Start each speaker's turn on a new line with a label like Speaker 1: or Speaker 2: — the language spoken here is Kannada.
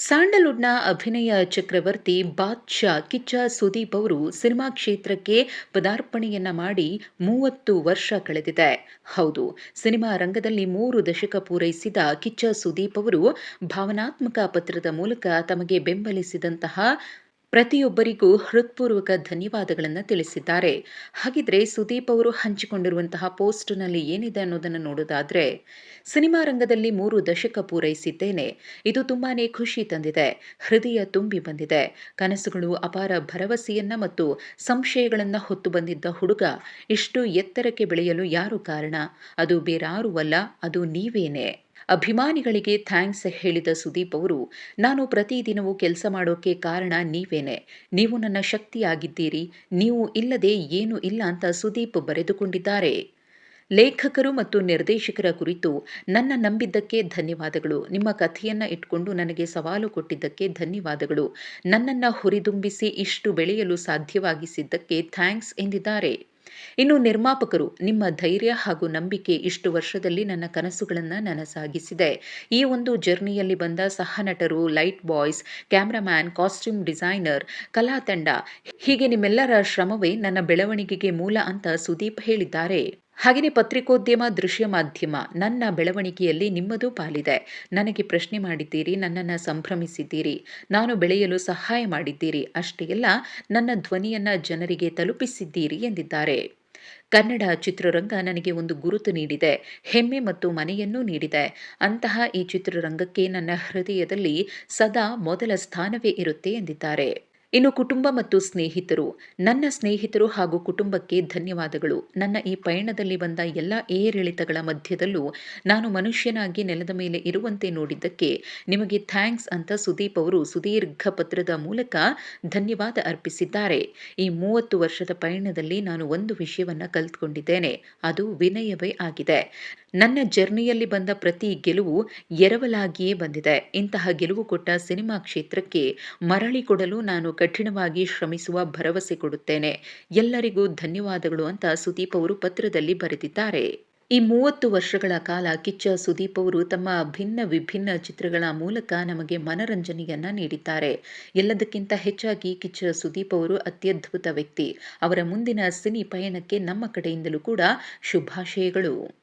Speaker 1: ಸ್ಯಾಂಡಲ್ವುಡ್ನ ಅಭಿನಯ ಚಕ್ರವರ್ತಿ ಬಾದ್ಶಾ ಕಿಚ್ಚ ಸುದೀಪ್ ಅವರು ಸಿನಿಮಾ ಕ್ಷೇತ್ರಕ್ಕೆ ಪದಾರ್ಪಣೆಯನ್ನ ಮಾಡಿ ಮೂವತ್ತು ವರ್ಷ ಕಳೆದಿದೆ. ಹೌದು, ಸಿನಿಮಾ ರಂಗದಲ್ಲಿ ಮೂರು ದಶಕ ಪೂರೈಸಿದ ಕಿಚ್ಚ ಸುದೀಪ್ ಅವರು ಭಾವನಾತ್ಮಕ ಪತ್ರದ ಮೂಲಕ ತಮಗೆ ಬೆಂಬಲಿಸಿದಂತಹ ಪ್ರತಿಯೊಬ್ಬರಿಗೂ ಹೃತ್ಪೂರ್ವಕ ಧನ್ಯವಾದಗಳನ್ನು ತಿಳಿಸಿದ್ದಾರೆ. ಹಾಗಿದ್ರೆ ಸುದೀಪ್ ಅವರು ಹಂಚಿಕೊಂಡಿರುವಂತಹ ಪೋಸ್ಟ್ನಲ್ಲಿ ಏನಿದೆ ಅನ್ನೋದನ್ನು ನೋಡೋದಾದ್ರೆ, ಸಿನಿಮಾ ರಂಗದಲ್ಲಿ ಮೂರು ದಶಕ ಪೂರೈಸಿದ್ದೇನೆ. ಇದು ತುಂಬಾನೇ ಖುಷಿ ತಂದಿದೆ. ಹೃದಯ ತುಂಬಿ ಬಂದಿದೆ. ಕನಸುಗಳು ಅಪಾರ ಭರವಸೆಯನ್ನ ಮತ್ತು ಸಂಶಯಗಳನ್ನು ಹೊತ್ತು ಬಂದಿದ್ದ ಹುಡುಗ ಇಷ್ಟು ಎತ್ತರಕ್ಕೆ ಬೆಳೆಯಲು ಯಾರು ಕಾರಣ? ಅದು ಬೇರಾರೂ ಅಲ್ಲ, ಅದು ನೀವೇನೆ. ಅಭಿಮಾನಿಗಳಿಗೆ ಥ್ಯಾಂಕ್ಸ್ ಹೇಳಿದ ಸುದೀಪ್ ಅವರು, ನಾನು ಪ್ರತಿದಿನವೂ ಕೆಲಸ ಮಾಡೋಕೆ ಕಾರಣ ನೀವೇನೆ. ನೀವು ನನ್ನ ಶಕ್ತಿಯಾಗಿದ್ದೀರಿ. ನೀವು ಇಲ್ಲದೆ ಏನು ಇಲ್ಲ ಅಂತ ಸುದೀಪ್ ಬರೆದುಕೊಂಡಿದ್ದಾರೆ. ಲೇಖಕರು ಮತ್ತು ನಿರ್ದೇಶಕರ ಕುರಿತು ನನ್ನ ನಂಬಿದ್ದಕ್ಕೆ ಧನ್ಯವಾದಗಳು. ನಿಮ್ಮ ಕಥೆಯನ್ನ ಇಟ್ಕೊಂಡು ನನಗೆ ಸವಾಲು ಕೊಟ್ಟಿದ್ದಕ್ಕೆ ಧನ್ಯವಾದಗಳು. ನನ್ನನ್ನು ಹುರಿದುಂಬಿಸಿ ಇಷ್ಟು ಬೆಳೆಯಲು ಸಾಧ್ಯವಾಗಿಸಿದ್ದಕ್ಕೆ ಥ್ಯಾಂಕ್ಸ್ ಎಂದಿದ್ದಾರೆ. ಇನ್ನು ನಿರ್ಮಾಪಕರು ನಿಮ್ಮ ಧೈರ್ಯ ಹಾಗೂ ನಂಬಿಕೆ ಇಷ್ಟು ವರ್ಷದಲ್ಲಿ ನನ್ನ ಕನಸುಗಳನ್ನು ನನಸಾಗಿಸಿದೆ. ಈ ಒಂದು ಜರ್ನಿಯಲ್ಲಿ ಬಂದ ಸಹ ನಟರು light boys, cameraman, costume designer, ಕಲಾ ತಂಡ ಹೀಗೆ ನಿಮ್ಮೆಲ್ಲರ ಶ್ರಮವೇ ನನ್ನ ಬೆಳವಣಿಗೆಗೆ ಮೂಲ ಅಂತ ಸುದೀಪ್ ಹೇಳಿದ್ದಾರೆ. ಹಾಗೆಯೇ ಪತ್ರಿಕೋದ್ಯಮ, ದೃಶ್ಯ ಮಾಧ್ಯಮ ನನ್ನ ಬೆಳವಣಿಗೆಯಲ್ಲಿ ನಿಮ್ಮದು ಪಾಲಿದೆ. ನನಗೆ ಪ್ರಶ್ನೆ ಮಾಡಿದ್ದೀರಿ, ನನ್ನನ್ನು ಸಂಭ್ರಮಿಸಿದ್ದೀರಿ, ನಾನು ಬೆಳೆಯಲು ಸಹಾಯ ಮಾಡಿದ್ದೀರಿ, ಅಷ್ಟೇ ಅಲ್ಲ, ನನ್ನ ಧ್ವನಿಯನ್ನು ಜನರಿಗೆ ತಲುಪಿಸಿದ್ದೀರಿ ಎಂದಿದ್ದಾರೆ. ಕನ್ನಡ ಚಿತ್ರರಂಗ ನನಗೆ ಒಂದು ಗುರುತು ನೀಡಿದೆ, ಹೆಮ್ಮೆ ಮತ್ತು ಮನೆಯನ್ನೂ ನೀಡಿದೆ. ಅಂತಹ ಈ ಚಿತ್ರರಂಗಕ್ಕೆ ನನ್ನ ಹೃದಯದಲ್ಲಿ ಸದಾ ಮೊದಲ ಸ್ಥಾನವೇ ಇರುತ್ತೆ ಎಂದಿದ್ದಾರೆ. ಇನ್ನು ಕುಟುಂಬ ಮತ್ತು ಸ್ನೇಹಿತರು, ನನ್ನ ಸ್ನೇಹಿತರು ಹಾಗೂ ಕುಟುಂಬಕ್ಕೆ ಧನ್ಯವಾದಗಳು. ನನ್ನ ಈ ಪಯಣದಲ್ಲಿ ಬಂದ ಎಲ್ಲ ಏರಿಳಿತಗಳ ಮಧ್ಯದಲ್ಲೂ ನಾನು ಮನುಷ್ಯನಾಗಿ ನೆಲದ ಮೇಲೆ ಇರುವಂತೆ ನೋಡಿದ್ದಕ್ಕೆ ನಿಮಗೆ ಥ್ಯಾಂಕ್ಸ್ ಅಂತ ಸುದೀಪ್ ಅವರು ಸುದೀರ್ಘ ಪತ್ರದ ಮೂಲಕ ಧನ್ಯವಾದ ಅರ್ಪಿಸಿದ್ದಾರೆ. ಈ ಮೂವತ್ತು ವರ್ಷದ ಪಯಣದಲ್ಲಿ ನಾನು ಒಂದು ವಿಷಯವನ್ನು ಕಲ್ತ್ಕೊಂಡಿದ್ದೇನೆ. ಅದು ವಿನಯವೇ ಆಗಿದೆ. ನನ್ನ ಜರ್ನಿಯಲ್ಲಿ ಬಂದ ಪ್ರತಿ ಗೆಲುವು ಎರವಲಾಗಿಯೇ ಬಂದಿದೆ. ಇಂತಹ ಗೆಲುವು ಕೊಟ್ಟ ಸಿನಿಮಾ ಕ್ಷೇತ್ರಕ್ಕೆ ಮರಳಿ ಕೊಡಲು ನಾನು ಕಠಿಣವಾಗಿ ಶ್ರಮಿಸುವ ಭರವಸೆ ಕೊಡುತ್ತೇನೆ. ಎಲ್ಲರಿಗೂ ಧನ್ಯವಾದಗಳು ಅಂತ ಸುದೀಪ್ ಅವರು ಪತ್ರದಲ್ಲಿ ಬರೆದಿದ್ದಾರೆ. ಈ ಮೂವತ್ತು ವರ್ಷಗಳ ಕಾಲ ಕಿಚ್ಚ ಸುದೀಪ್ ಅವರು ತಮ್ಮ ಭಿನ್ನ ವಿಭಿನ್ನ ಚಿತ್ರಗಳ ಮೂಲಕ ನಮಗೆ ಮನರಂಜನೆಯನ್ನ ನೀಡಿದ್ದಾರೆ. ಎಲ್ಲದಕ್ಕಿಂತ ಹೆಚ್ಚಾಗಿ ಕಿಚ್ಚ ಸುದೀಪ್ ಅವರು ಅತ್ಯದ್ಭುತ ವ್ಯಕ್ತಿ. ಅವರ ಮುಂದಿನ ಸಿನಿ ಪಯಣಕ್ಕೆ ನಮ್ಮ ಕಡೆಯಿಂದಲೂ ಕೂಡ ಶುಭಾಶಯಗಳು.